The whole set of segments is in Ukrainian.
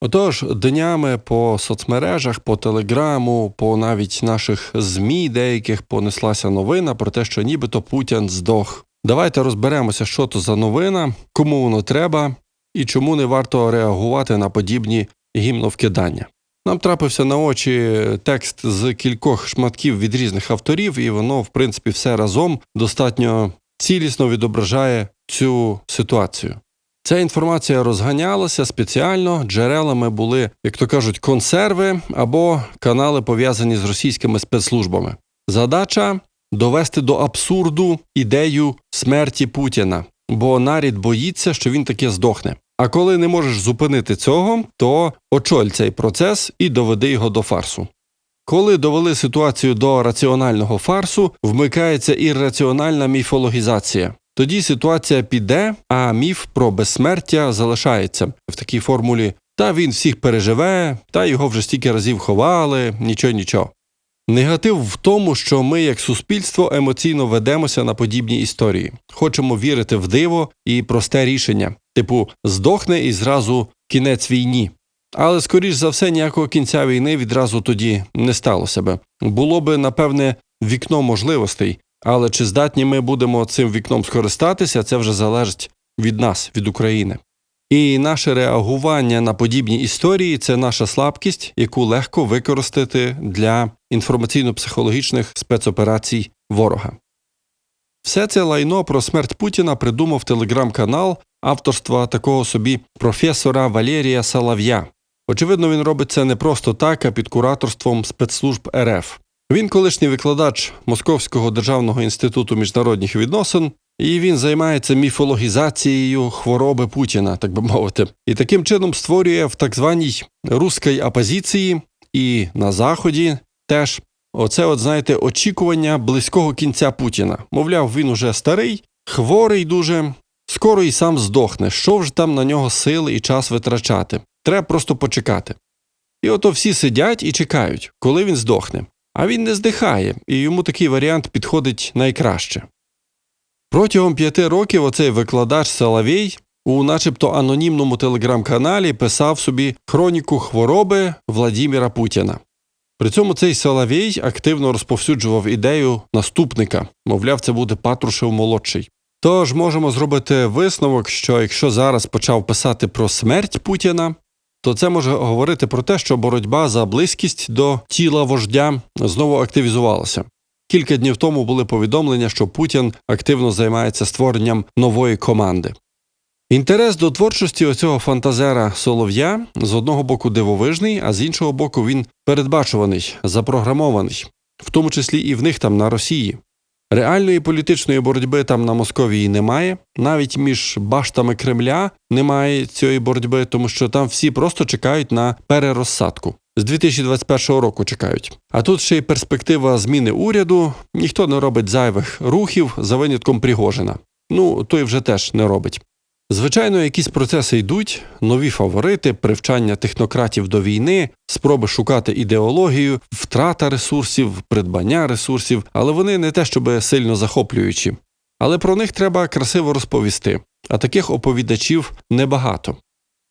Отож, днями по соцмережах, по телеграму, по навіть наших ЗМІ деяких понеслася новина про те, що нібито Путін здох. Давайте розберемося, що то за новина, кому воно треба і чому не варто реагувати на подібні гімновкидання. Нам трапився на очі текст з кількох шматків від різних авторів, і воно, в принципі, все разом достатньо цілісно відображає цю ситуацію. Ця інформація розганялася спеціально, джерелами були, як то кажуть, консерви або канали пов'язані з російськими спецслужбами. Задача довести до абсурду ідею смерті Путіна, бо нарід боїться, що він таки здохне. А коли не можеш зупинити цього, то очоль цей процес і доведи його до фарсу. Коли довели ситуацію до раціонального фарсу, вмикається ірраціональна міфологізація. Тоді ситуація піде, а міф про безсмертя залишається в такій формулі. Та він всіх переживе, та його вже стільки разів ховали, нічого, нічого. Негатив в тому, що ми, як суспільство, емоційно ведемося на подібні історії. Хочемо вірити в диво і просте рішення, типу здохне і зразу кінець війні. Але, скоріш за все, ніякого кінця війни відразу тоді не сталося би. Було би, напевне, вікно можливостей, але чи здатні ми будемо цим вікном скористатися, це вже залежить від нас, від України. І наше реагування на подібні історії це наша слабкість, яку легко використати для інформаційно-психологічних спецоперацій ворога. Все це лайно про смерть Путіна придумав телеграм-канал авторства такого собі професора Валерія Салав'я. Очевидно, він робить це не просто так, а під кураторством спецслужб РФ. Він колишній викладач Московського державного інституту міжнародних відносин, і він займається міфологізацією хвороби Путіна, так би мовити, і таким чином створює в так званій руській опозиції і на Заході теж оце, от знаєте, очікування близького кінця Путіна. Мовляв, він уже старий, хворий дуже, скоро і сам здохне. Що ж там на нього сили і час витрачати? Треба просто почекати. І ото всі сидять і чекають, коли він здохне. А він не здихає, і йому такий варіант підходить найкраще. Протягом п'яти років оцей викладач Соловій у начебто анонімному телеграм-каналі писав собі хроніку хвороби Владіміра Путіна. При цьому цей Соловій активно розповсюджував ідею наступника, мовляв, це буде Патрушев молодший. Тож можемо зробити висновок, що якщо зараз почав писати про смерть Путіна, то це може говорити про те, що боротьба за близькість до тіла вождя знову активізувалася. Кілька днів тому були повідомлення, що Путін активно займається створенням нової команди. Інтерес до творчості оцього фантазера Солов'я з одного боку дивовижний, а з іншого боку, він передбачуваний, запрограмований, в тому числі і в них там на Росії. Реальної політичної боротьби там на Московії немає, навіть між баштами Кремля немає цієї боротьби, тому що там всі просто чекають на перерозсадку. З 2021 року чекають. А тут ще й перспектива зміни уряду, ніхто не робить зайвих рухів за винятком Пригожина. Ну, той вже теж не робить. Звичайно, якісь процеси йдуть, нові фаворити, привчання технократів до війни, спроби шукати ідеологію, втрата ресурсів, придбання ресурсів, але вони не те, щоб сильно захоплюючі. Але про них треба красиво розповісти, а таких оповідачів небагато.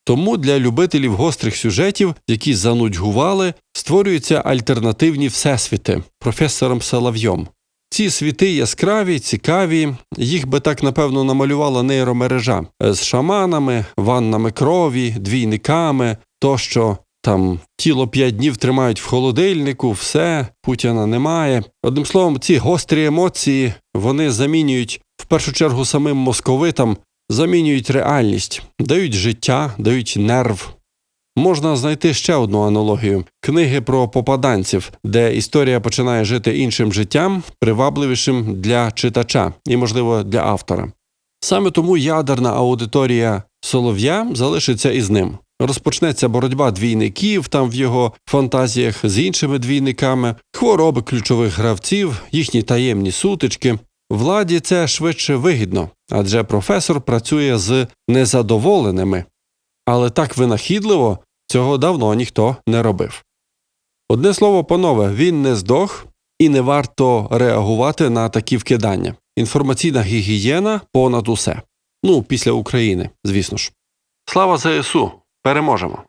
Тому для любителів гострих сюжетів, які занудьгували, створюються альтернативні всесвіти професором Соловйом. Ці світи яскраві, цікаві, їх би так напевно намалювала нейромережа з шаманами, ваннами крові, двійниками, тощо там тіло п'ять днів тримають в холодильнику, все, Путіна немає. Одним словом, ці гострі емоції вони замінюють в першу чергу самим московитам, замінюють реальність, дають життя, дають нерв. Можна знайти ще одну аналогію книги про попаданців, де історія починає жити іншим життям, привабливішим для читача і, можливо, для автора. Саме тому ядерна аудиторія Солов'я залишиться із ним. Розпочнеться боротьба двійників там в його фантазіях з іншими двійниками, хвороби ключових гравців, їхні таємні сутички. Владі це швидше вигідно, адже професор працює з незадоволеними. Але так винахідливо цього давно ніхто не робив. Одне слово, панове, він не здох і не варто реагувати на такі вкидання. Інформаційна гігієна понад усе. Ну, після України, звісно ж. Слава ЗСУ! Переможемо!